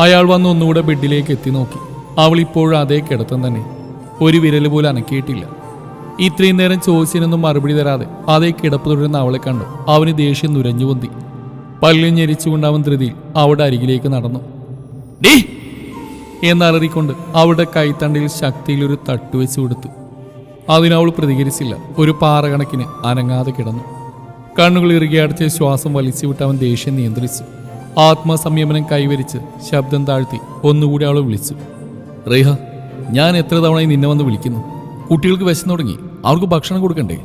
അയാൾ വന്ന് ഒന്നുകൂടെ ബെഡിലേക്ക് എത്തി നോക്കി. അവൾ ഇപ്പോഴും അതേ കിടത്തം തന്നെ. ഒരു വിരൽ പോലും അനക്കിയിട്ടില്ല. ഇത്രയും നേരം ചോദിച്ചതിനൊന്നും മറുപടി തരാതെ അതേ കിടപ്പ് തുടരുന്ന അവളെ കണ്ടു. അവന് ദേഷ്യം നുരഞ്ഞു പൊന്തി. പല്ലിൽ ഞെരിച്ചുകൊണ്ട് അവൻ ധൃതിയിൽ അവളുടെ അരികിലേക്ക് നടന്നു. ഡീ! എന്നലറിക്കൊണ്ട് അവളുടെ കൈത്തണ്ടിൽ ശക്തിയിൽ ഒരു തട്ടുവെച്ച് കൊടുത്തു. അതിനവൾ പ്രതികരിച്ചില്ല. ഒരു പാറ കണക്കിന് അനങ്ങാതെ കിടന്നു. കണ്ണുകൾ ഇറുകിയടച്ച് ശ്വാസം വലിച്ചു വിട്ട് അവൻ ദേഷ്യം നിയന്ത്രിച്ചു. ആത്മസംയമനം കൈവരിച്ച് ശബ്ദം താഴ്ത്തി ഒന്നുകൂടി അവളെ വിളിച്ചു. റേഹ ഞാൻ എത്ര തവണ നിന്നെ വന്ന് വിളിക്കുന്നു? കുട്ടികൾക്ക് വിശന്നു തുടങ്ങി. അവർക്ക് ഭക്ഷണം കൊടുക്കണ്ടേ?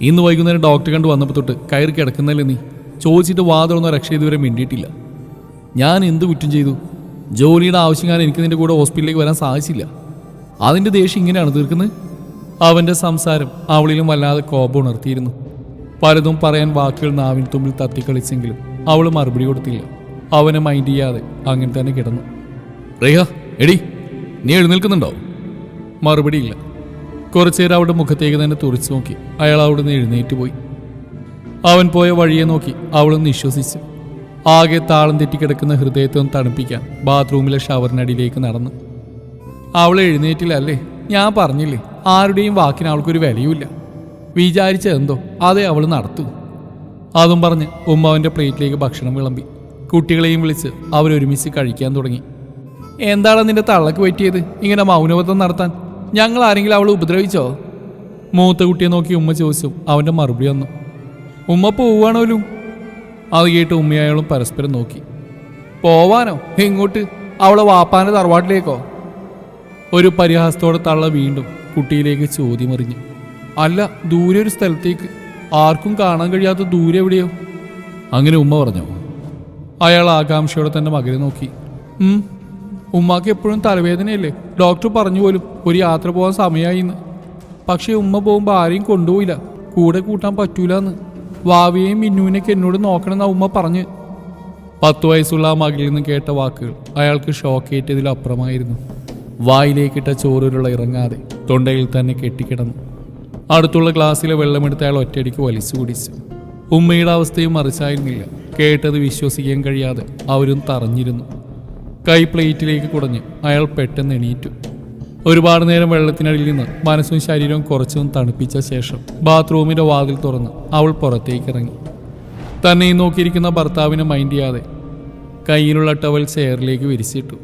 ഇന്ന് വൈകുന്നേരം ഡോക്ടറെ കണ്ട് വന്നപ്പോൾ തൊട്ട് കയറി കിടക്കുന്നല്ലേ നീ? ചോദിച്ചിട്ട് വാതുറന്ന രക്ഷ ഇതുവരെ മിണ്ടിയിട്ടില്ല. ഞാൻ എന്ത് കുറ്റം ചെയ്തു? ജോലിയുടെ ആവശ്യം കാരണം എനിക്ക് നിന്റെ കൂടെ ഹോസ്പിറ്റലിലേക്ക് വരാൻ സാധിച്ചില്ല. അതിന്റെ ദേഷ്യം ഇങ്ങനെയാണ് തീർക്കുന്നത് അവന്റെ സംസാരം അവളിലും വല്ലാതെ കോപം ഉണർത്തിയിരുന്നു. പലതും പറയാൻ വാക്കുകൾ നാവിൻ തുമ്പിൽ തത്തിക്കളിച്ചെങ്കിലും അവൾ മറുപടി കൊടുത്തില്ല. അവനെ മൈൻഡ് ചെയ്യാതെ അങ്ങനെ തന്നെ കിടന്നു. റേഹ എടി നീ എഴുന്നേൽക്കുന്നുണ്ടോ? മറുപടിയില്ല കുറച്ചേരം അവളുടെ മുഖത്തേക്ക് തന്നെ തുറച്ചു നോക്കി. അയാൾ അവിടെ നിന്ന് എഴുന്നേറ്റ് പോയി. അവൻ പോയ വഴിയെ നോക്കി അവളും നിശ്വസിച്ചു ആകെ താളം തെറ്റിക്കിടക്കുന്ന ഹൃദയത്തെ ഒന്ന് തണുപ്പിക്കാൻ ബാത്റൂമിലെ ഷവറിനടിയിലേക്ക് നടന്നു. അവൾ എഴുന്നേറ്റില്ല അല്ലേ? ഞാൻ പറഞ്ഞില്ലേ ആരുടെയും വാക്കിന് അവൾക്കൊരു വിലയുമില്ല. വിചാരിച്ചതെന്തോ അതേ അവൾ നടത്തു. അതും പറഞ്ഞ് ഉമ്മ അവന്റെ പ്ലേറ്റിലേക്ക് ഭക്ഷണം വിളമ്പി. കുട്ടികളെയും വിളിച്ച് അവരൊരുമിച്ച് കഴിക്കാൻ തുടങ്ങി. എന്താണ് നിന്റെ തള്ളക്ക് പറ്റിയത്? ഇങ്ങനെ മൗനവ്രതം നടത്താൻ. ഞങ്ങൾ ആരെങ്കിലും അവളെ ഉപദ്രവിച്ചോ? മൂത്ത കുട്ടിയെ നോക്കി ഉമ്മ ചോദിച്ചു. അവന്റെ മറുപടി വന്നു. ഉമ്മ പോവാണോലും അത് കേട്ട് ഉമ്മയായാലും പരസ്പരം നോക്കി. പോവാനോ? ഇങ്ങോട്ട് അവളെ വാപ്പാന്റെ തറവാട്ടിലേക്കോ? ഒരു പരിഹാസത്തോടെ തള്ള വീണ്ടും കുട്ടിയിലേക്ക് ചോദ്യമെറിഞ്ഞു. അല്ല ദൂരെ ഒരു സ്ഥലത്തേക്ക്. ആർക്കും കാണാൻ കഴിയാത്ത ദൂരെ എവിടെയോ? അങ്ങനെ ഉമ്മ പറഞ്ഞു. അയാൾ ആകാംക്ഷയോടെ തന്റെ മകനെ നോക്കി. ഉമ്മാക്ക് എപ്പോഴും തലവേദനയല്ലേ? ഡോക്ടർ പറഞ്ഞു പോലും ഒരു യാത്ര പോകാൻ സമയമായി എന്ന് പക്ഷേ ഉമ്മ പോകുമ്പോൾ ആരെയും കൊണ്ടുപോയില്ല. കൂടെ കൂട്ടാൻ പറ്റൂലെന്ന്. വാവിയെയും മിന്നുവിനൊക്കെ എന്നോട് നോക്കണമെന്നാ ഉമ്മ പറഞ്ഞ്. പത്തു വയസ്സുള്ള ആ മകളിൽ നിന്ന് കേട്ട വാക്കുകൾ അയാൾക്ക് ഷോക്കേറ്റതിലപ്പുറമായിരുന്നു വായിലേക്കിട്ട ചോറുകളുള്ള ഇറങ്ങാതെ തൊണ്ടയിൽ തന്നെ കെട്ടിക്കിടന്നു. അടുത്തുള്ള ഗ്ലാസ്സിലെ വെള്ളമെടുത്ത് അയാൾ ഒറ്റയടിക്ക് വലിച്ചു കുടിച്ചു. ഉമ്മയുടെ അവസ്ഥയും മറിച്ചായിരുന്നില്ല. കേട്ടത് വിശ്വസിക്കാൻ കഴിയാതെ അവരും തറഞ്ഞിരുന്നു. കൈ പ്ലേറ്റിലേക്ക് കുടഞ്ഞ് അയാൾ പെട്ടെന്ന് എണീറ്റു. ഒരുപാട് നേരം വെള്ളത്തിനടിയിൽ നിന്ന് മനസ്സും ശരീരവും കുറച്ചും തണുപ്പിച്ച ശേഷം ബാത്റൂമിന്റെ വാതിൽ തുറന്ന് അവൾ പുറത്തേക്ക് ഇറങ്ങി തന്നെ നോക്കിയിരിക്കുന്ന ഭർത്താവിനെ മൈൻഡ് ചെയ്യാതെ കയ്യിലുള്ള ടവൽ ചെയറിലേക്ക് വിരിച്ചിട്ടു.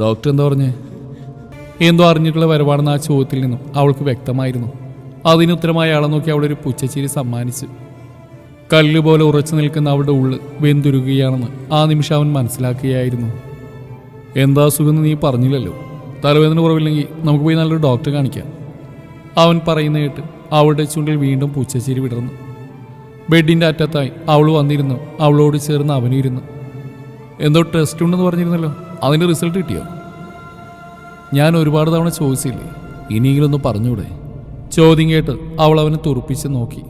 ഡോക്ടർ എന്താ പറഞ്ഞേ? എന്തോ അറിഞ്ഞിട്ടുള്ള വരവാണെന്ന് ആ ചോദ്യത്തിൽ നിന്നും അവൾക്ക് വ്യക്തമായിരുന്നു. അതിനുത്തരമായി അയാളെ നോക്കി ഒരു പുച്ചച്ചിരി സമ്മാനിച്ചു. കല്ലുപോലെ ഉറച്ചു നിൽക്കുന്ന അവളുടെ ഉള്ളിൽ വെന്തുരുകയാണെന്ന് ആ നിമിഷം അവൻ മനസ്സിലാക്കുകയായിരുന്നു. എന്താ സുഖം നീ പറഞ്ഞില്ലല്ലോ? തലവേദന കുറവില്ലെങ്കിൽ നമുക്ക് പോയി നല്ലൊരു ഡോക്ടറെ കാണിക്കാം. അവൻ പറയുന്ന കേട്ട് അവളുടെ ചുണ്ടിൽ വീണ്ടും പൂച്ചച്ചിരി വിടർന്നു. ബെഡിന്റെ അറ്റത്തായി അവൾ വന്നിരുന്നു. അവളോട് ചേർന്ന് അവനും ഇരുന്നു. എന്തോ ടെസ്റ്റ് ഉണ്ടെന്ന് പറഞ്ഞിരുന്നല്ലോ. അതിന്റെ റിസൾട്ട് കിട്ടിയോ? ഞാൻ ഒരുപാട് തവണ ചോദിച്ചില്ലേ? ഇനിയെങ്കിലും ഒന്ന് ചോദ്യം കേട്ട് അവൾ അവനെ തുറപ്പിച്ച് നോക്കി.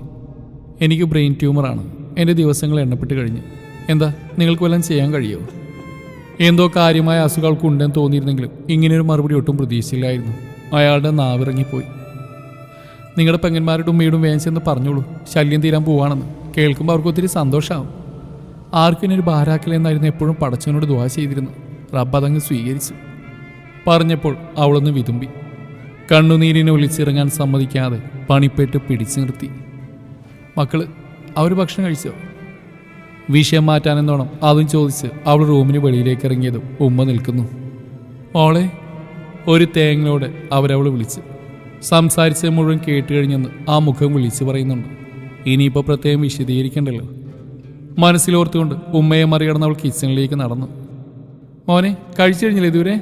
എനിക്ക് ബ്രെയിൻ ട്യൂമറാണ്. എന്റെ ദിവസങ്ങൾ എണ്ണപ്പെട്ട് കഴിഞ്ഞു. എന്താ നിങ്ങൾക്ക് വല്ലതും ചെയ്യാൻ കഴിയോ? എന്തോ കാര്യമായ അസുഖങ്ങൾക്ക് ഉണ്ടെന്ന് തോന്നിയിരുന്നെങ്കിലും ഇങ്ങനെയൊരു മറുപടി ഒട്ടും പ്രതീക്ഷിച്ചില്ലായിരുന്നു. അയാളുടെ നാവിറങ്ങിപ്പോയി. നിങ്ങളുടെ പെങ്ങന്മാരുടെ ഉമ്മയോടും വേഗം ചെന്ന് പറഞ്ഞോളൂ. ശല്യം തീരാൻ പോവാണെന്ന്. കേൾക്കുമ്പോൾ അവർക്ക് ഒത്തിരി സന്തോഷമാവും ആർക്കും ഇനി ഒരു ഭാരാക്കലെന്നായിരുന്നു എപ്പോഴും പടച്ചവനോട് ദുവാ ചെയ്തിരുന്നു റബ്ബ് അതങ്ങ് സ്വീകരിച്ചു. പറഞ്ഞപ്പോൾ അവളൊന്ന് വിതുമ്പി. കണ്ണുനീരിനെ ഒളിച്ചിറങ്ങാൻ സമ്മതിക്കാതെ പണിപ്പെട്ട് പിടിച്ചു നിർത്തി. മക്കൾ അവർ ഭക്ഷണം കഴിച്ചോ? വിഷയം മാറ്റാനെന്നോണം അതും ചോദിച്ച് അവൾ റൂമിന് വെളിയിലേക്ക് ഇറങ്ങിയതും ഉമ്മ നിൽക്കുന്നു. മോളെ ഒരു തേങ്ങയോടെ അവരവൾ വിളിച്ച്. സംസാരിച്ച മുഴുവൻ കേട്ട് കഴിഞ്ഞെന്ന് ആ മുഖം വിളിച്ചു പറയുന്നുണ്ട്. ഇനിയിപ്പോൾ പ്രത്യേകം വിശദീകരിക്കണ്ടല്ലോ. മനസ്സിലോർത്തുകൊണ്ട് ഉമ്മയെ മറികടന്ന് അവൾ കിച്ചണിലേക്ക് നടന്നു. മോനെ കഴിച്ചു കഴിഞ്ഞില്ലേ ഇതുവരെ?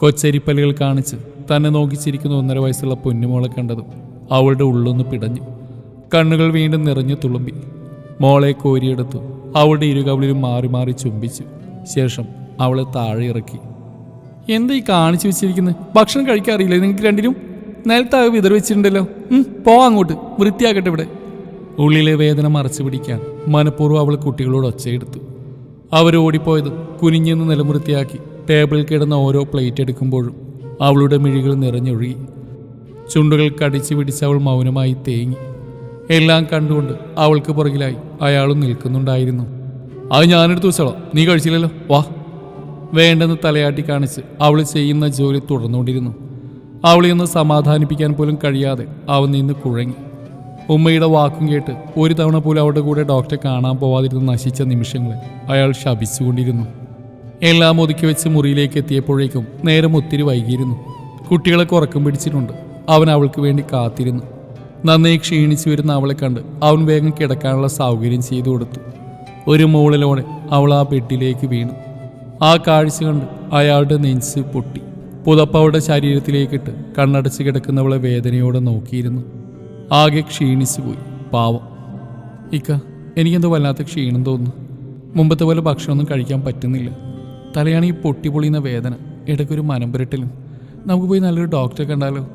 കൊച്ചരിപ്പല്ലുകൾ കാണിച്ച് തന്നെ നോക്കിച്ചിരിക്കുന്ന ഒന്നര വയസ്സുള്ള പൊന്നുമോളെ കണ്ടതും അവളുടെ ഉള്ളൊന്ന് പിടഞ്ഞു. കണ്ണുകൾ വീണ്ടും നിറഞ്ഞു തുളുമ്പി. മോളെ കോരിയെടുത്തു അവളുടെ ഇരുകവളിലും മാറി മാറി ചുംബിച്ചു. ശേഷം അവളെ താഴെ ഇറക്കി. എന്താ ഈ കാണിച്ചു വെച്ചിരിക്കുന്നത് ഭക്ഷണം കഴിക്കാറിയില്ലേ നിങ്ങൾക്ക് രണ്ടിനും? നിലത്താകെ വിതർ വെച്ചിട്ടുണ്ടല്ലോ. പോ അങ്ങോട്ട്. വൃത്തിയാക്കട്ടെ ഇവിടെ. ഉള്ളിലെ വേദന മറച്ചു പിടിക്കാൻ മനഃപൂർവം അവൾ കുട്ടികളോട് ഒച്ചയെടുത്തു. അവരോടിപ്പോയതും കുനിഞ്ഞെന്ന് നിലമുറുത്തിയാക്കി ടേബിളിൽ കിടന്ന ഓരോ പ്ലേറ്റ് എടുക്കുമ്പോഴും അവളുടെ മിഴികൾ നിറഞ്ഞൊഴുകി. ചുണ്ടുകൾ കടിച്ചു പിടിച്ച് അവൾ മൗനമായി തേങ്ങി. എല്ലാം കണ്ടുകൊണ്ട് അവൾക്ക് പുറകിലായി അയാളും നിൽക്കുന്നുണ്ടായിരുന്നു. അത് ഞാനെടുത്ത് വെച്ചോളാം. നീ കഴിച്ചില്ലല്ലോ. വാ. വേണ്ടെന്ന് തലയാട്ടി കാണിച്ച് അവൾ ചെയ്യുന്ന ജോലി തുടർന്നുകൊണ്ടിരുന്നു. അവളെ ഒന്ന് സമാധാനിപ്പിക്കാൻ പോലും കഴിയാതെ അവൻ നിന്ന് കുഴങ്ങി. ഉമ്മയുടെ വാക്കും കേട്ട് ഒരു തവണ പോലും അവളുടെ കൂടെ ഡോക്ടറെ കാണാൻ പോവാതിരുന്ന നശിച്ച നിമിഷങ്ങളെ അയാൾ ശപിച്ചുകൊണ്ടിരുന്നു. എല്ലാം ഒതുക്കി വെച്ച് മുറിയിലേക്ക് എത്തിയപ്പോഴേക്കും നേരം ഒത്തിരി വൈകിയിരുന്നു. കുട്ടികളൊക്കെ ഉറക്കം പിടിച്ചിട്ടുണ്ട്. അവൻ അവൾക്ക് വേണ്ടി കാത്തിരുന്നു. നന്നായി ക്ഷീണിച്ചു വരുന്ന അവളെ കണ്ട് അവൻ വേഗം കിടക്കാനുള്ള സൗകര്യം ചെയ്തു കൊടുത്തു. ഒരു മുകളിലോടെ അവൾ ആ ബെഡിലേക്ക് വീണു. ആ കാഴ്ച കണ്ട് അയാളുടെ നെഞ്ച് പൊട്ടി. പുതപ്പ് അവളുടെ ശരീരത്തിലേക്കിട്ട് കണ്ണടച്ച് കിടക്കുന്നവളെ വേദനയോടെ നോക്കിയിരുന്നു. ആകെ ക്ഷീണിച്ചു പോയി. പാവം. ഇക്ക എനിക്കെന്തോ വല്ലാത്ത ക്ഷീണം തോന്നുന്നു. മുമ്പത്തെ പോലെ ഭക്ഷണമൊന്നും കഴിക്കാൻ പറ്റുന്നില്ല. തലയാണ് ഈ പൊട്ടിപൊളിയുന്ന വേദന. ഇടയ്ക്കൊരു മനം പുരട്ടലും നമുക്ക് പോയി നല്ലൊരു ഡോക്ടറെ കണ്ടാലോ?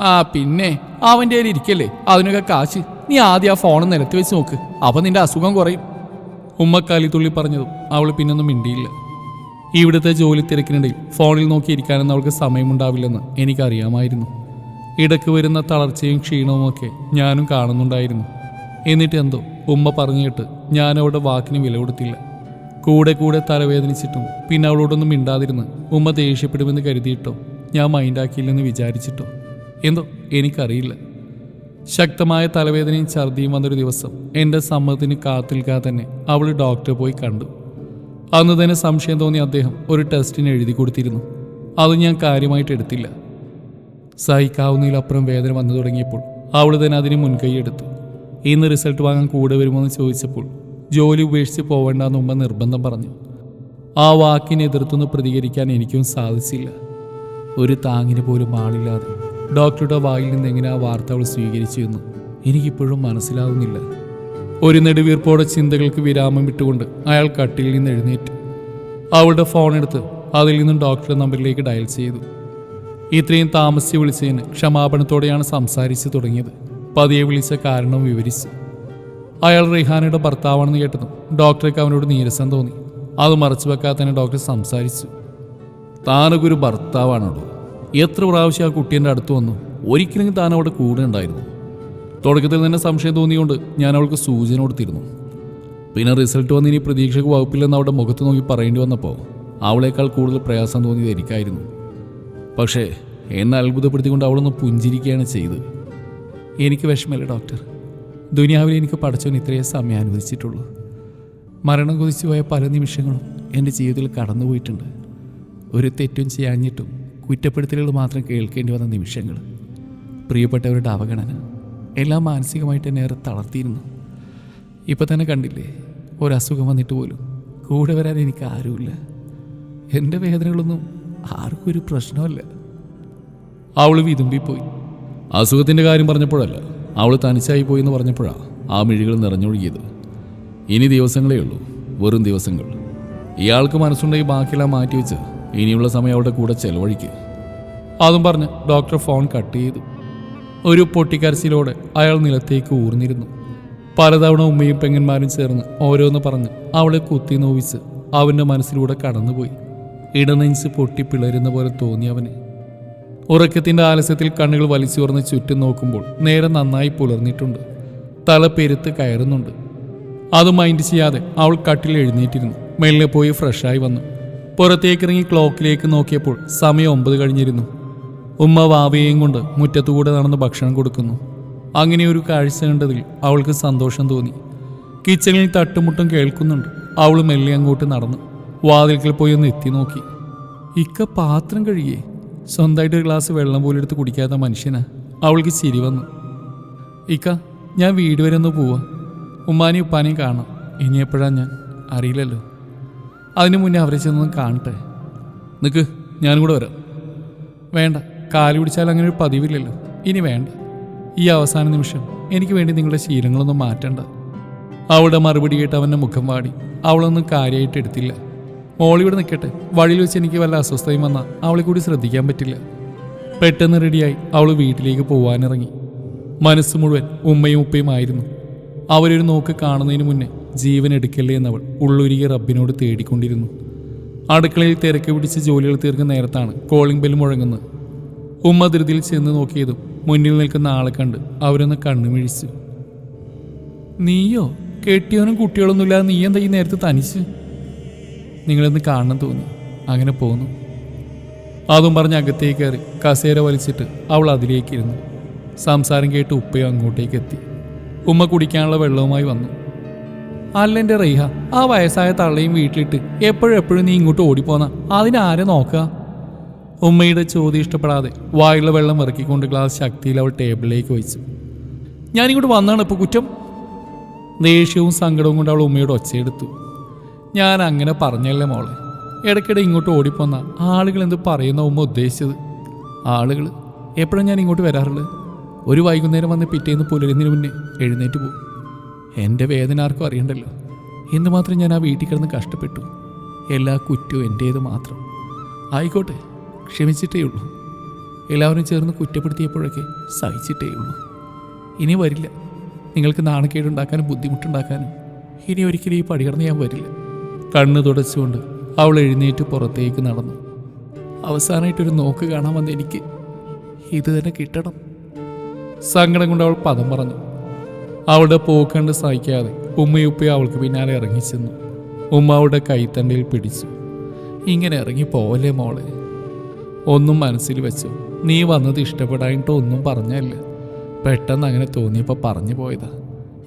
ആ പിന്നെ അവന്റെ കയ്യിൽ ഇരിക്കല്ലേ? അതിനൊക്കെ കാശ്. നീ ആദ്യം ആ ഫോൺ നിലത്ത് വെച്ച് നോക്ക്. അപ്പം നിന്റെ അസുഖം കുറയും. ഉമ്മക്കാലി തുള്ളി പറഞ്ഞതും അവൾ പിന്നൊന്നും മിണ്ടിയില്ല. ഇവിടുത്തെ ജോലി തിരക്കിനിടയിൽ ഫോണിൽ നോക്കിയിരിക്കാനൊന്നും അവൾക്ക് സമയമുണ്ടാവില്ലെന്ന് എനിക്കറിയാമായിരുന്നു. ഇടയ്ക്ക് വരുന്ന തളർച്ചയും ക്ഷീണവും ഒക്കെ ഞാനും കാണുന്നുണ്ടായിരുന്നു. എന്നിട്ട് എന്തോ ഉമ്മ പറഞ്ഞു കേട്ട് ഞാൻ അവളുടെ വാക്കിന് വില കൊടുത്തില്ല. കൂടെ കൂടെ തലവേദനിച്ചിട്ടും പിന്നെ അവളോടൊന്നും മിണ്ടാതിരുന്ന് ഉമ്മ ദേഷ്യപ്പെടുമെന്ന് കരുതിയിട്ടോ? ഞാൻ മൈൻഡാക്കിയില്ലെന്ന് വിചാരിച്ചിട്ടോ? എന്തോ എനിക്കറിയില്ല. ശക്തമായ തലവേദനയും ഛർദിയും വന്നൊരു ദിവസം എന്റെ സമ്മതത്തിന് കാത്തിൽക്കാതെ തന്നെ അവൾ ഡോക്ടറെ പോയി കണ്ടു. അന്ന് തന്നെ സംശയം തോന്നി അദ്ദേഹം ഒരു ടെസ്റ്റിന് എഴുതി കൊടുത്തിരുന്നു. അത് ഞാൻ കാര്യമായിട്ട് എടുത്തില്ല. സഹിക്കാവുന്നതിലപ്പുറം വേദന വന്നു തുടങ്ങിയപ്പോൾ അവൾ തന്നെ അതിന് മുൻകൈ എടുത്തു. ഇന്ന് റിസൾട്ട് വാങ്ങാൻ കൂടെ വരുമോ എന്ന് ചോദിച്ചപ്പോൾ ജോലി ഉപേക്ഷിച്ച് പോവേണ്ടെന്ന് ഉമ്മ നിർബന്ധം പറഞ്ഞു. ആ വാക്കിനെ എതിർത്തൊന്ന് പ്രതികരിക്കാൻ എനിക്കും സാധിച്ചില്ല. ഒരു താങ്ങിന് പോലും ആളില്ലാതെ ഡോക്ടറുടെ വായിൽ നിന്ന് എങ്ങനെ ആ വാർത്ത അവൾ സ്വീകരിച്ചു എന്ന് എനിക്കിപ്പോഴും മനസ്സിലാവുന്നില്ല. ഒരു നെടുവീർപ്പോടെ ചിന്തകൾക്ക് വിരാമം വിട്ടുകൊണ്ട് അയാൾ കട്ടിൽ നിന്ന് എഴുന്നേറ്റ്. അവളുടെ ഫോൺ എടുത്ത് അതിൽ നിന്നും ഡോക്ടറുടെ നമ്പറിലേക്ക് ഡയൽ ചെയ്തു. ഇത്രയും താമസിച്ച് വിളിച്ചതിന് ക്ഷമാപണത്തോടെയാണ് സംസാരിച്ചു തുടങ്ങിയത്. പതിയെ വിളിച്ച കാരണം വിവരിച്ചു. അയാൾ റിഹാനയുടെ ഭർത്താവാണെന്ന് കേട്ടതും ഡോക്ടർക്ക് അവനോട് നീരസം തോന്നി. അത് മറച്ചു വെക്കാതെ തന്നെ ഡോക്ടർ സംസാരിച്ചു. താനൊക്കെ ഒരു ഭർത്താവാണല്ലോ എത്ര പ്രാവശ്യം ആ കുട്ടീന്റെ അടുത്ത് വന്നു? ഒരിക്കലും താൻ അവിടെ കൂടെ ഉണ്ടായിരുന്നു. തുടക്കത്തിൽ തന്നെ സംശയം തോന്നിയുകൊണ്ട് ഞാൻ അവൾക്ക് സൂചന കൊടുത്തിരുന്നു. പിന്നെ റിസൾട്ട് വന്ന് ഇനി പ്രതീക്ഷയ്ക്ക് വകുപ്പില്ലെന്ന് അവിടെ മുഖത്ത് നോക്കി പറയേണ്ടി വന്നപ്പോൾ അവളേക്കാൾ കൂടുതൽ പ്രയാസം തോന്നിയത് എനിക്കായിരുന്നു. പക്ഷേ എന്നെ അത്ഭുതപ്പെടുത്തിക്കൊണ്ട് അവളൊന്ന് പുഞ്ചിരിക്കുകയാണ് ചെയ്ത് എനിക്ക് വിഷമമില്ല ഡോക്ടർ. ദുനിയാവിൽ എനിക്ക് പഠിച്ചവൻ ഇത്രയേ സമയം അനുവദിച്ചിട്ടുള്ളൂ. മരണം കുതിച്ചു പോയ പല നിമിഷങ്ങളും എന്റെ ജീവിതത്തിൽ കടന്നുപോയിട്ടുണ്ട് ഒരു തെറ്റും ചെയ്യാഞ്ഞിട്ടും കുറ്റപ്പെടുത്തലുകൾ മാത്രം കേൾക്കേണ്ടി വന്ന നിമിഷങ്ങൾ. പ്രിയപ്പെട്ടവരുടെ അവഗണന എല്ലാം മാനസികമായിട്ട് എന്നെ ഏറെ തളർത്തിയിരുന്നു. ഇപ്പം തന്നെ കണ്ടില്ലേ ഒരസുഖം വന്നിട്ട് പോലും കൂടെ വരാൻ എനിക്ക് ആരുമില്ല. എന്റെ വേദനകളൊന്നും ആർക്കും ഒരു പ്രശ്നമല്ല അവൾ വിതുമ്പിപ്പോയി. അസുഖത്തിന്റെ കാര്യം പറഞ്ഞപ്പോഴല്ല. അവൾ തനിച്ചായി പോയി എന്ന് പറഞ്ഞപ്പോഴാണ് ആ മിഴികൾ നിറഞ്ഞൊഴുകിയത്. ഇനി ദിവസങ്ങളേ ഉള്ളൂ വെറും ദിവസങ്ങൾ. ഇയാൾക്ക് മനസ്സുണ്ടെങ്കിൽ ബാക്കിയെല്ലാം മാറ്റി മാറ്റിവെച്ച് ഇനിയുള്ള സമയം അവളുടെ കൂടെ ചെലവഴിക്ക്. അതും പറഞ്ഞ് ഡോക്ടർ ഫോൺ കട്ട് ചെയ്തു. ഒരു പൊട്ടിക്കരച്ചിലോടെ അയാൾ നിലത്തേക്ക് ഊർന്നിരുന്നു. പലതവണ ഉമ്മയും പെങ്ങന്മാരും ചേർന്ന് ഓരോന്ന് പറഞ്ഞ് അവളെ കുത്തി നോവിച്ച് അവന്റെ മനസ്സിലൂടെ കടന്നുപോയി. ഇടനെഞ്ച് പൊട്ടി പിളരുന്ന പോലെ തോന്നി അവന്. ഉറക്കത്തിന്റെ ആലസ്യത്തിൽ കണ്ണുകൾ വലിച്ചുറന്ന് ചുറ്റും നോക്കുമ്പോൾ നേരം നന്നായി പുലർന്നിട്ടുണ്ട്. തല പെരുത്ത് കയറുന്നുണ്ട്. അത് മൈൻഡ് ചെയ്യാതെ അവൾ കട്ടിൽ എഴുന്നേറ്റിരുന്നു. മെല്ലെ പോയി ഫ്രഷായി വന്നു. പുറത്തേക്കിറങ്ങി ക്ലോക്കിലേക്ക് നോക്കിയപ്പോൾ സമയം ഒമ്പത് കഴിഞ്ഞിരുന്നു. ഉമ്മ വാവയെയും കൊണ്ട് മുറ്റത്തുകൂടെ നടന്ന് ഭക്ഷണം കൊടുക്കുന്നു. അങ്ങനെ ഒരു കാഴ്ച കണ്ടതിൽ അവൾക്ക് സന്തോഷം തോന്നി. കിച്ചണിൽ തട്ടുമുട്ടും കേൾക്കുന്നുണ്ട്. അവൾ മെല്ലെ അങ്ങോട്ട് നടന്നു. വാതിൽക്കൽ പോയി ഒന്ന് എത്തി നോക്കി. ഇക്ക പാത്രം കഴുകിയേ. സ്വന്തമായിട്ട് ഒരു ഗ്ലാസ് വെള്ളം പോലും എടുത്ത് കുടിക്കാത്ത മനുഷ്യനാ. അവൾക്ക് ചിരി വന്നു. ഇക്ക ഞാൻ വീട് വരെ ഒന്ന് പോവാ. ഉമ്മാനെയും ഉപ്പാനെയും കാണാം. ഇനി എപ്പോഴാ ഞാൻ? അറിയില്ലല്ലോ. അതിനു മുന്നേ അവരെ ചെന്നൊന്ന് കാണട്ടെ. നിക്ക് ഞാനും കൂടെ വരാം. വേണ്ട കാൽ പിടിച്ചാൽ അങ്ങനെ ഒരു പതിവില്ലല്ലോ. ഇനി വേണ്ട. ഈ അവസാന നിമിഷം എനിക്ക് വേണ്ടി നിങ്ങളുടെ ശീലങ്ങളൊന്നും മാറ്റണ്ട. അവളുടെ മറുപടി കേട്ട് അവന്റെ മുഖം വാടി. അവളൊന്നും കാര്യമായിട്ട് എടുത്തില്ല. മോളിവിടെ നിൽക്കട്ടെ വഴിയിൽ വെച്ച് എനിക്ക് വല്ല അസ്വസ്ഥയും വന്നാൽ അവളെ കൂടി ശ്രദ്ധിക്കാൻ പറ്റില്ല. പെട്ടെന്ന് റെഡിയായി അവൾ വീട്ടിലേക്ക് പോവാനിറങ്ങി. മനസ്സ് മുഴുവൻ ഉമ്മയും ഉപ്പയും ആയിരുന്നു. അവരൊരു നോക്ക് കാണുന്നതിന് മുന്നേ ജീവൻ എടുക്കല്ലേ എന്നവൾ ഉള്ളൊരുകിയ റബ്ബിനോട് തേടിക്കൊണ്ടിരുന്നു. അടുക്കളയിൽ തിരക്ക് പിടിച്ച് ജോലികൾ തീർക്കുന്ന നേരത്താണ് കോളിംഗ് ബെൽ മുഴങ്ങുന്നത്. ഉമ്മ ധൃതിയിൽ ചെന്ന് നോക്കിയതും മുന്നിൽ നിൽക്കുന്ന ആളെ കണ്ട് അവരൊന്ന് കണ്ണുമിഴിച്ചു. നീയോ? കെട്ടിയവനും കുട്ടികളൊന്നുമില്ലാതെ നീ എന്താ ഈ നേരത്തെ തനിച്ച്? നിങ്ങളെന്ന് കാണണം തോന്നി. അങ്ങനെ പോന്നു. അതും പറഞ്ഞ് അകത്തേക്ക് കയറി കസേര വലിച്ചിട്ട് അവൾ അതിലേക്ക് ഇരുന്നു സംസാരം കേട്ട് ഉപ്പയും അങ്ങോട്ടേക്ക് എത്തി. ഉമ്മ കുടിക്കാനുള്ള വെള്ളവുമായി വന്നു. അല്ലെന്റെ റൈഹ ആ വയസ്സായ തള്ളയും വീട്ടിലിട്ട് എപ്പോഴെപ്പോഴും എപ്പോഴും നീ ഇങ്ങോട്ട് ഓടിപ്പോന്ന? അതിനാരെ നോക്കുക ഉമ്മയുടെ ചോദ്യം ഇഷ്ടപ്പെടാതെ വായുള്ള വെള്ളം ഇറക്കിക്കൊണ്ട് ഗ്ലാസ് ശക്തിയിൽ അവൾ ടേബിളിലേക്ക് വെച്ചു. ഞാനിങ്ങോട്ട് വന്നാണ് ഇപ്പോൾ കുറ്റം? ദേഷ്യവും സങ്കടവും കൊണ്ട് അവൾ ഉമ്മയോട് ഒച്ചയെടുത്തു. ഞാൻ അങ്ങനെ പറഞ്ഞല്ലേ മോളെ? ഇടയ്ക്കിടെ ഇങ്ങോട്ട് ഓടിപ്പോന്ന ആളുകൾ എന്ത് പറയുന്ന ഉമ്മ ഉദ്ദേശിച്ചത്? ആളുകൾ എപ്പോഴും ഞാൻ ഇങ്ങോട്ട് വരാറുള്ളത്? ഒരു വൈകുന്നേരം വന്ന് പിറ്റേന്ന് പുലരുന്നതിന് മുന്നേ എഴുന്നേറ്റ് പോകും എന്റെ വേദന ആർക്കും അറിയണ്ടല്ലോ. എന്ന് മാത്രം ഞാൻ ആ വീട്ടിൽ കിടന്ന് കഷ്ടപ്പെട്ടു. എല്ലാ കുറ്റവും എന്റേത് മാത്രം. ആയിക്കോട്ടെ ക്ഷമിച്ചിട്ടേ ഉള്ളൂ. എല്ലാവരും ചേർന്ന് കുറ്റപ്പെടുത്തിയപ്പോഴൊക്കെ സഹിച്ചിട്ടേ ഉള്ളൂ. ഇനി വരില്ല. നിങ്ങൾക്ക് നാണക്കേടുണ്ടാക്കാനും ബുദ്ധിമുട്ടുണ്ടാക്കാനും ഇനി ഒരിക്കലും ഈ പടി കടന്ന് ഞാൻ വരില്ല. കണ്ണ് തുടച്ചുകൊണ്ട് അവൾ എഴുന്നേറ്റ് പുറത്തേക്ക് നടന്നു. അവസാനമായിട്ടൊരു നോക്ക് കാണാൻ വന്ന എനിക്ക് ഇത് തന്നെ കിട്ടണം. സങ്കടം കൊണ്ട് അവൾ പദം പറഞ്ഞു. അവളുടെ പോക്കണ്ട് സഹിക്കാതെ ഉമ്മയുപ്പ അവൾക്ക് പിന്നാലെ ഇറങ്ങിച്ചെന്നു ഉമ്മ അവളുടെ കൈത്തണ്ടയിൽ പിടിച്ചു. ഇങ്ങനെ ഇറങ്ങി പോവല്ലേ മോളെ? ഒന്നും മനസ്സിൽ വെച്ചു നീ വന്നത് ഇഷ്ടപ്പെടായിട്ട് ഒന്നും പറഞ്ഞല്ല? പെട്ടെന്ന് അങ്ങനെ തോന്നിയപ്പോൾ പറഞ്ഞു പോയതാ.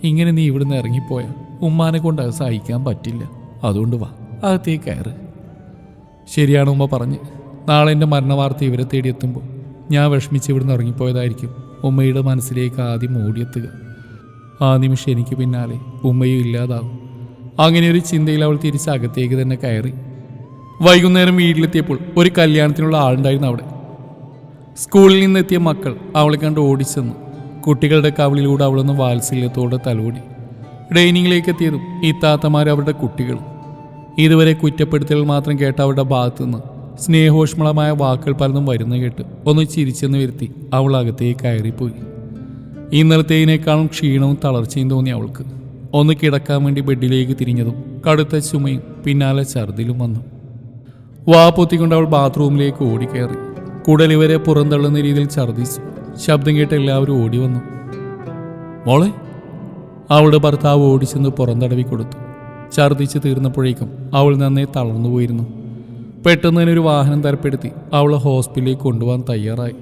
ഇങ്ങനെ നീ ഇവിടുന്ന് ഇറങ്ങിപ്പോയാ ഉമ്മാനെ കൊണ്ട് അത് സഹിക്കാൻ പറ്റില്ല. അതുകൊണ്ട് വാ. അകത്തേക്ക് കയറ്. ശരിയാണ് ഉമ്മ പറഞ്ഞ്. നാളെ എന്റെ മരണവാർത്ത ഇവരെ തേടിയെത്തുമ്പോൾ ഞാൻ വിഷമിച്ച് ഇവിടുന്ന് ഇറങ്ങിപ്പോയതായിരിക്കും ഉമ്മയുടെ മനസ്സിലേക്ക് ആദ്യം ഓടിയെത്തുക. ആ നിമിഷം എനിക്ക് പിന്നാലെ ഉമ്മയും ഇല്ലാതാവും. അങ്ങനെ ഒരു ചിന്തയിൽ അവൾ തിരിച്ച് അകത്തേക്ക് തന്നെ കയറി. വൈകുന്നേരം വീട്ടിലെത്തിയപ്പോൾ ഒരു കല്യാണത്തിനുള്ള ആളുണ്ടായിരുന്നു അവിടെ. സ്കൂളിൽ നിന്നെത്തിയ മക്കൾ അവളെ കണ്ട് ഓടിച്ചെന്നു. കുട്ടികളുടെ കവിളിലൂടെ അവളൊന്ന് വാത്സല്യത്തോടെ തലോടി. ഡൈനിങ്ങിലേക്ക് എത്തിയതും ഈ താത്തമാർ അവരുടെ കുട്ടികളും. ഇതുവരെ കുറ്റപ്പെടുത്തൽ മാത്രം കേട്ട അവരുടെ ഭാഗത്തുനിന്ന് സ്നേഹോഷ്മളമായ വാക്കുകൾ പലതും വരുന്ന കേട്ട് ഒന്ന് ചിരിച്ചെന്ന് വരുത്തി അവൾ അകത്തേക്ക് കയറിപ്പോയി. ഇന്നലത്തേതിനേക്കാളും ക്ഷീണവും തളർച്ചയും തോന്നി അവൾക്ക്. ഒന്ന് കിടക്കാൻ വേണ്ടി ബെഡിലേക്ക് തിരിഞ്ഞതും കടുത്ത ചുമയും പിന്നാലെ ഛർദിലും വന്നു. വാ പൊത്തിക്കൊണ്ട് അവൾ ബാത്റൂമിലേക്ക് ഓടിക്കയറി. കുടലിവരെ പുറന്തള്ളുന്ന രീതിയിൽ ഛർദിച്ചു. ശബ്ദം കേട്ട് എല്ലാവരും ഓടി വന്നു. മോളെ? അവളുടെ ഭർത്താവ് ഓടിച്ചെന്ന് പുറന്തടവി കൊടുത്തു. ഛർദിച്ച് തീർന്നപ്പോഴേക്കും അവൾ നന്നേ തളർന്നു പോയിരുന്നു. പെട്ടെന്ന് തന്നെ ഒരു വാഹനം തരപ്പെടുത്തി അവളെ ഹോസ്പിറ്റലിൽ കൊണ്ടുപോകാൻ തയ്യാറായി.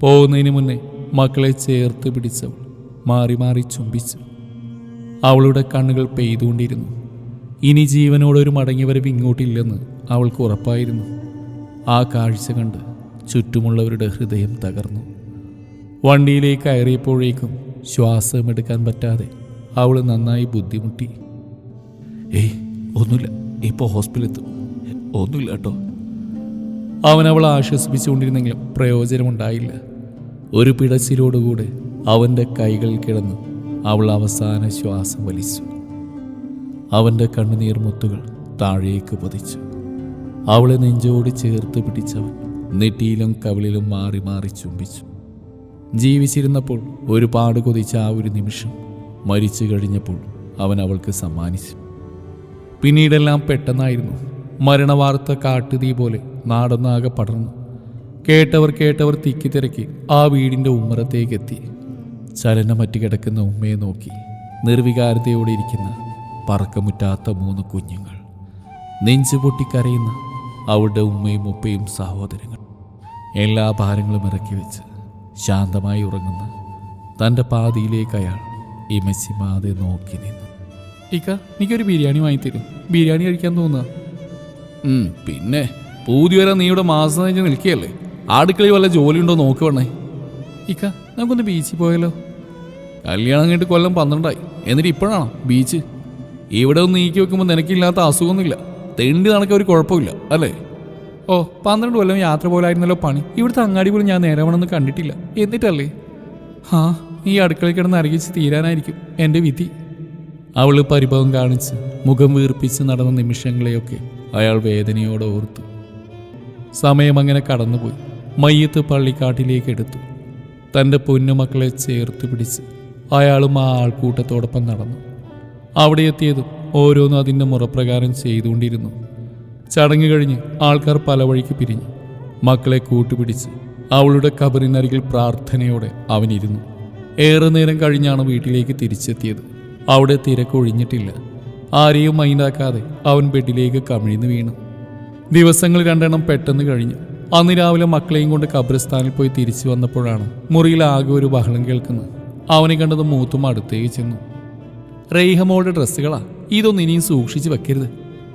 പോകുന്നതിന് മുന്നേ മക്കളെ ചേർത്ത് പിടിച്ചവൾ മാറി മാറി ചുംബിച്ചു അവളുടെ കണ്ണുകൾ പെയ്തുകൊണ്ടിരുന്നു. ഇനി ജീവനോടൊരു മടങ്ങിവരവ് ഇങ്ങോട്ടില്ലെന്ന് അവൾക്ക് ഉറപ്പായിരുന്നു. ആ കാഴ്ച കണ്ട് ചുറ്റുമുള്ളവരുടെ ഹൃദയം തകർന്നു. വണ്ടിയിലേക്ക് കയറിയപ്പോഴേക്കും ശ്വാസമെടുക്കാൻ പറ്റാതെ അവൾ നന്നായി ബുദ്ധിമുട്ടി. ഏയ് ഒന്നുമില്ല. ഇപ്പോൾ ഹോസ്പിറ്റലെത്തും ഒന്നുമില്ല കേട്ടോ. അവൻ അവളെ ആശ്വസിപ്പിച്ചുകൊണ്ടിരുന്നെങ്കിലും പ്രയോജനമുണ്ടായില്ല. ഒരു പിടച്ചിലോടുകൂടെ അവന്റെ കൈകൾ കിടന്ന് അവൾ അവസാന ശ്വാസം വലിച്ചു. അവന്റെ കണ്ണുനീർ മുത്തുകൾ താഴേക്ക് പതിച്ചു. അവളെ നെഞ്ചോട് ചേർത്ത് പിടിച്ചവൻ നെറ്റിയിലും കവിളിലും മാറി മാറി ചുംബിച്ചു. ജീവിച്ചിരുന്നപ്പോൾ ഒരുപാട് കൊതിച്ച ആ ഒരു നിമിഷം മരിച്ചു കഴിഞ്ഞപ്പോൾ അവൻ അവൾക്ക് സമ്മാനിച്ചു. പിന്നീടെല്ലാം പെട്ടെന്നായിരുന്നു. മരണവാർത്ത കാട്ടുതീ പോലെ നാടൊന്നാകെ പടർന്നു. കേട്ടവർ കേട്ടവർ തിക്കി തിരക്കി ആ വീടിന്റെ ഉമ്മറത്തേക്കെത്തി. ചലനമറ്റ് കിടക്കുന്ന ഉമ്മയെ നോക്കി. നിർവികാരതയോടെ ഇരിക്കുന്ന പറക്കമുറ്റാത്ത മൂന്ന് കുഞ്ഞുങ്ങൾ. നെഞ്ചു പൊട്ടിക്കരയുന്ന അവളുടെ ഉമ്മയും ഉപ്പയും സഹോദരങ്ങൾ. എല്ലാ ഭാരങ്ങളും ഇറക്കി വെച്ച് ശാന്തമായി ഉറങ്ങുന്ന തന്റെ പാതിയിലേക്ക് അയാൾ ഇമസിമാതെ നോക്കി നിന്നു. ഇക്ക എനിക്കൊരു ബിരിയാണി വാങ്ങിത്തരും. ബിരിയാണി കഴിക്കാൻ തോന്നുക പിന്നെ പൂതി വരാൻ നീ ഇവിടെ മാസം കഴിഞ്ഞ് നിൽക്കുകയല്ലേ? ആടുക്കളി വല്ല ജോലി ഉണ്ടോ നോക്കി വേണേ ഇക്ക നമുക്കൊന്ന് ബീച്ചിൽ പോയാലോ? കല്യാണം കഴിഞ്ഞിട്ട് കൊല്ലം പന്ത്രണ്ടായി. എന്നിട്ട് ഇപ്പോഴാണോ ബീച്ച്? ഇവിടെ ഒന്ന് നീക്കി വെക്കുമ്പോൾ നിനക്കില്ലാത്ത അസുഖമൊന്നുമില്ല. തെണ്ടി നടക്കാൻ ഒരു കുഴപ്പമില്ല അല്ലേ? ഓ പന്ത്രണ്ട് കൊല്ലം യാത്ര പോലായിരുന്നല്ലോ പണി. ഇവിടുത്തെ അങ്ങാടി പോലും ഞാൻ നേരവണമെന്ന് കണ്ടിട്ടില്ല. എന്നിട്ടല്ലേ? ആ ഈ അടുക്കളയിൽ കിടന്ന് അറിയിച്ച് തീരാനായിരിക്കും എന്റെ വിധി. അവൾ പരിഭവം കാണിച്ച് മുഖം വീർപ്പിച്ച് നടന്ന നിമിഷങ്ങളെയൊക്കെ അയാൾ വേദനയോടെ ഓർത്തു. സമയം അങ്ങനെ കടന്നുപോയി. മയ്യത്ത് പള്ളിക്കാട്ടിലേക്ക് എടുത്തു. തന്റെ പൊന്നുമക്കളെ ചേർത്ത് പിടിച്ച് അയാളും ആ ആൾക്കൂട്ടത്തോടൊപ്പം നടന്നു. അവിടെ എത്തിയതും ഓരോന്നും അതിന്റെ മുറപ്രകാരം ചെയ്തുകൊണ്ടിരുന്നു. ചടങ്ങ് കഴിഞ്ഞ് ആൾക്കാർ പല വഴിക്ക് പിരിഞ്ഞു മക്കളെ കൂട്ടുപിടിച്ച് അവളുടെ കബറിനരികിൽ പ്രാർത്ഥനയോടെ അവനിരുന്നു. ഏറെ നേരം കഴിഞ്ഞാണ് വീട്ടിലേക്ക് തിരിച്ചെത്തിയത്. അവിടെ തിരക്കൊഴിഞ്ഞിട്ടില്ല ആരെയും മൈൻഡാക്കാതെ അവൻ ബെഡിലേക്ക് കമിഴ്ന്നു വീണു. ദിവസങ്ങൾ രണ്ടെണ്ണം പെട്ടെന്ന് കഴിഞ്ഞു. അന്ന് രാവിലെ മക്കളെയും കൊണ്ട് ഖബറിസ്ഥാനിൽ പോയി തിരിച്ചു വന്നപ്പോഴാണ് മുറിയിൽ ആകെ ഒരു ബഹളം കേൾക്കുന്നത്. അവനെ കണ്ടത് മൂത്തും അടുത്തേക്ക് ചെന്നു. റെയ്ഹമോളുടെ ഡ്രസ്സുകളാ. ഇതൊന്നും ഇനിയും സൂക്ഷിച്ച് വെക്കരുത്.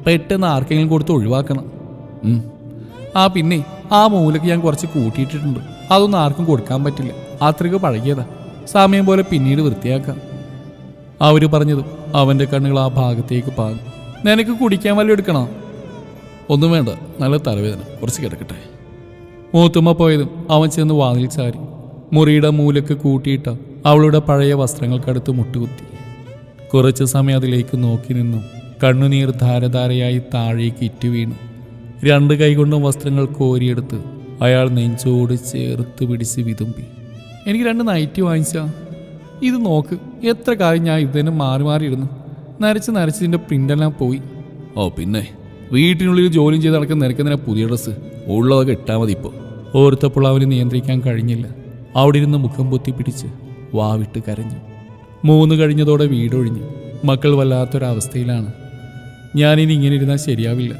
പെട്ടെന്ന് ആർക്കെങ്കിലും കൊടുത്ത് ഒഴിവാക്കണം. ആ പിന്നെ ആ മൂലക്ക് ഞാൻ കുറച്ച് കൂട്ടിയിട്ടിട്ടുണ്ട്. അതൊന്നും ആർക്കും കൊടുക്കാൻ പറ്റില്ല. അത്രയ്ക്ക് പഴകിയതാ. സമയം പോലെ പിന്നീട് വൃത്തിയാക്കാം. അവർ പറഞ്ഞതും അവന്റെ കണ്ണുകൾ ആ ഭാഗത്തേക്ക് പാകും നിനക്ക് കുടിക്കാൻ വല്ല എടുക്കണോ? ഒന്നും വേണ്ട. നല്ല തലവേദന. കുറച്ച് കിടക്കട്ടെ. മൂത്തുമ്മ പോയതും അവൻ ചെന്ന് വാതിൽ ചാരി മുറിയുടെ മൂലക്ക് കൂട്ടിയിട്ട അവളുടെ പഴയ വസ്ത്രങ്ങൾക്കടുത്ത് മുട്ടുകുത്തി. കുറച്ച് സമയം അതിലേക്ക് നോക്കി നിന്നു. കണ്ണുനീർ ധാരധാരയായി താഴേക്ക് ഇറ്റു വീണു. രണ്ട് കൈകൊണ്ടും വസ്ത്രങ്ങൾ കോരിയെടുത്ത് അയാൾ നെഞ്ചോട് ചേർത്ത് പിടിച്ച് വിതുമ്പി. എനിക്ക് രണ്ട് നൈറ്റ് വാങ്ങിച്ചാ? ഇത് നോക്ക് എത്ര കാലം ഞാൻ ഇതിനെ മാറി മാറി ഇരുന്നു. നരച്ച് നരച്ചതിന്റെ പ്രിന്റെല്ലാം പോയി. ഓ പിന്നെ. വീട്ടിനുള്ളിൽ ജോലി ചെയ്ത് നടക്കുന്ന നിരക്കുന്നതിനെ പുതിയ ഡ്രസ്സ്? ഉള്ളതൊക്കെ ഇട്ടാൽ മതി ഇപ്പോൾ ഓർത്തപ്പോൾ അവന് നിയന്ത്രിക്കാൻ കഴിഞ്ഞില്ല. അവിടെ ഇരുന്ന് മുഖം പൊത്തി പിടിച്ച് വാവിട്ട് കരഞ്ഞു. മൂന്ന് കഴിഞ്ഞതോടെ വീടൊഴിഞ്ഞു. മക്കൾ വല്ലാത്തൊരവസ്ഥയിലാണ്. ഞാനിനി ഇങ്ങനെ ഇരുന്നാൽ ശരിയാവില്ല.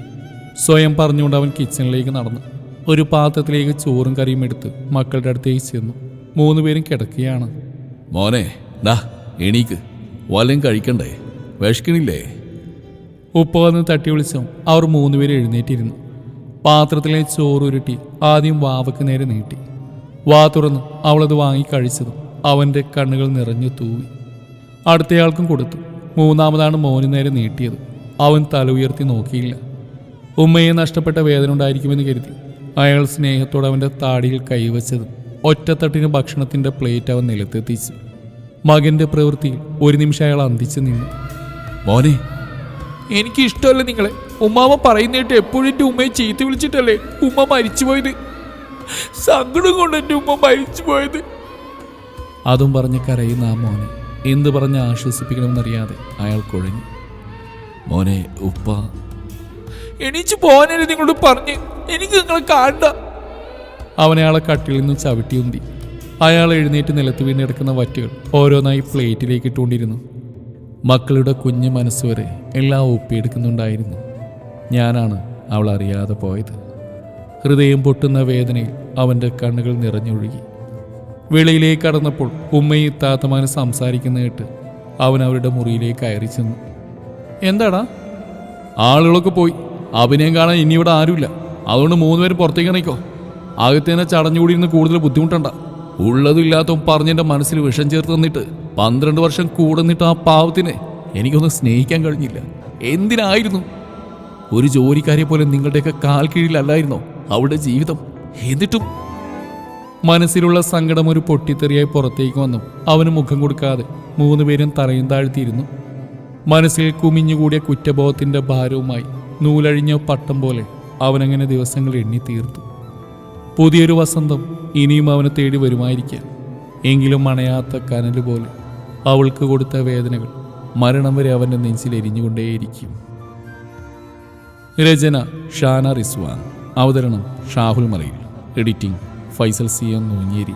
സ്വയം പറഞ്ഞുകൊണ്ട് അവൻ കിച്ചണിലേക്ക് നടന്നു. ഒരു പാത്രത്തിലേക്ക് ചോറും കറിയും എടുത്ത് മക്കളുടെ അടുത്തേക്ക് ചെന്നു. മൂന്ന് പേരും കിടക്കുകയാണ്. മോനെ ഡാ എണീക്ക്. വല്ലതും കഴിക്കണ്ടേ? വിഷക്കണില്ലേ ഉപ്പ വന്ന് തട്ടി വിളിച്ചോ. അവർ മൂന്നുപേര് എഴുന്നേറ്റിരുന്നു. പാത്രത്തിലെ ചോറ് ഉരുട്ടി ആദ്യം വാവക്ക് നേരെ നീട്ടി. വാ തുറന്ന്. അവളത് വാങ്ങി കഴിച്ചതും അവന്റെ കണ്ണുകൾ നിറഞ്ഞു തൂവി. അടുത്തയാൾക്കും കൊടുത്തു. മൂന്നാമതാണ് മോന് നേരെ നീട്ടിയത്. അവൻ തല ഉയർത്തി നോക്കിയില്ല. ഉമ്മയെ നഷ്ടപ്പെട്ട വേദന ഉണ്ടായിരിക്കുമെന്ന് കരുതി. അയാൾ സ്നേഹത്തോടെ അവന്റെ താടിയിൽ കൈവച്ചതും ഒറ്റത്തട്ടിന് ഭക്ഷണത്തിന്റെ പ്ലേറ്റ് അവൻ നിലത്തെത്തിച്ചു. മകന്റെ പ്രവൃത്തിയിൽ ഒരു നിമിഷം അയാൾ അന്തിച്ചു നിന്നു. മോനെ എനിക്ക് ഇഷ്ടമല്ല നിങ്ങളെ ഉമ്മാമ പറയുന്നിട്ട് എപ്പോഴും എന്റെ ഉമ്മയെ ചീത്ത വിളിച്ചിട്ടല്ലേ ഉമ്മ മരിച്ചുപോയത്? സങ്കടം കൊണ്ട് എന്റെ ഉമ്മ മരിച്ചുപോയത്. അതും പറഞ്ഞ് കരയുന്ന ആ മോനെ. എന്ത് പറഞ്ഞ് ആശ്വസിപ്പിക്കണമെന്നറിയാതെ അയാൾ കുഴഞ്ഞു. മോനെ ഉപ്പ. എണീച്ച് പോകാനല്ലേ നിങ്ങളോട് പറഞ്ഞ്? എനിക്ക് നിങ്ങളെ കാണണ്ട. അവനെ അയാളെ കട്ടിൽ നിന്ന് ചവിട്ടിയുന്തി അയാൾ എഴുന്നേറ്റ് നിലത്ത് വീണ് കിടക്കുന്ന വറ്റുകൾ ഓരോന്നായി പ്ലേറ്റിലേക്ക് ഇട്ടുകൊണ്ടിരുന്നു. മക്കളുടെ കുഞ്ഞു മനസ്സുവരെ എല്ലാം ഒപ്പിയെടുക്കുന്നുണ്ടായിരുന്നു ഞാനാണ് അവൾ അറിയാതെ പോയത്. ഹൃദയം പൊട്ടുന്ന വേദനയിൽ അവന്റെ കണ്ണുകൾ നിറഞ്ഞൊഴുകി. വെളിയിലേക്ക് കടന്നപ്പോൾ ഉമ്മയും താത്തമാനും സംസാരിക്കുന്ന കേട്ട് അവൻ അവരുടെ മുറിയിലേക്ക് കയറി ചെന്നു. എന്താടാ? ആളുകളൊക്കെ പോയി. അഭിനയം കാണാൻ ഇനി ഇവിടെ ആരുമില്ല. അതുകൊണ്ട് മൂന്നുപേരും പുറത്തേക്ക് ഇണയ്ക്കോ ആകത്തേനെ ചടഞ്ഞുകൂടി ഇരുന്ന് കൂടുതൽ ബുദ്ധിമുട്ടണ്ട. ഉള്ളതും ഇല്ലാത്തതും പറഞ്ഞെന്റെ മനസ്സിൽ വിഷം ചേർത്ത് തന്നിട്ട് പന്ത്രണ്ട് വർഷം കൂടുന്നിട്ട് ആ പാവത്തിനെ എനിക്കൊന്ന് സ്നേഹിക്കാൻ കഴിഞ്ഞില്ല. എന്തിനായിരുന്നു? ഒരു ജോലിക്കാരെ പോലെ നിങ്ങളുടെയൊക്കെ കാൽ കീഴിലല്ലായിരുന്നോ അവളുടെ ജീവിതം? എന്നിട്ടും മനസ്സിലുള്ള സങ്കടം ഒരു പൊട്ടിത്തെറിയായി പുറത്തേക്ക് വന്നു. അവന് മുഖം കൊടുക്കാതെ മൂന്നുപേരും തറയും താഴ്ത്തിയിരുന്നു. മനസ്സിൽ കുമിഞ്ഞുകൂടിയ കുറ്റബോധത്തിന്റെ ഭാരവുമായി നൂലഴിഞ്ഞ പട്ടം പോലെ അവനങ്ങനെ ദിവസങ്ങൾ എണ്ണി തീർത്തു പുതിയൊരു വസന്തം ഇനിയും അവനെ തേടി വരുമായിരിക്കാം. എങ്കിലും മണയാത്ത കനൽ പോലെ അവൾക്ക് കൊടുത്ത വേദനകൾ മരണം വരെ അവന്റെ നെഞ്ചിൽ എരിഞ്ഞുകൊണ്ടേയിരിക്കും. രചന ഷാന റിസ്വാൻ. അവതരണം Shahul Marayil editing Faisal C M Noonjeri.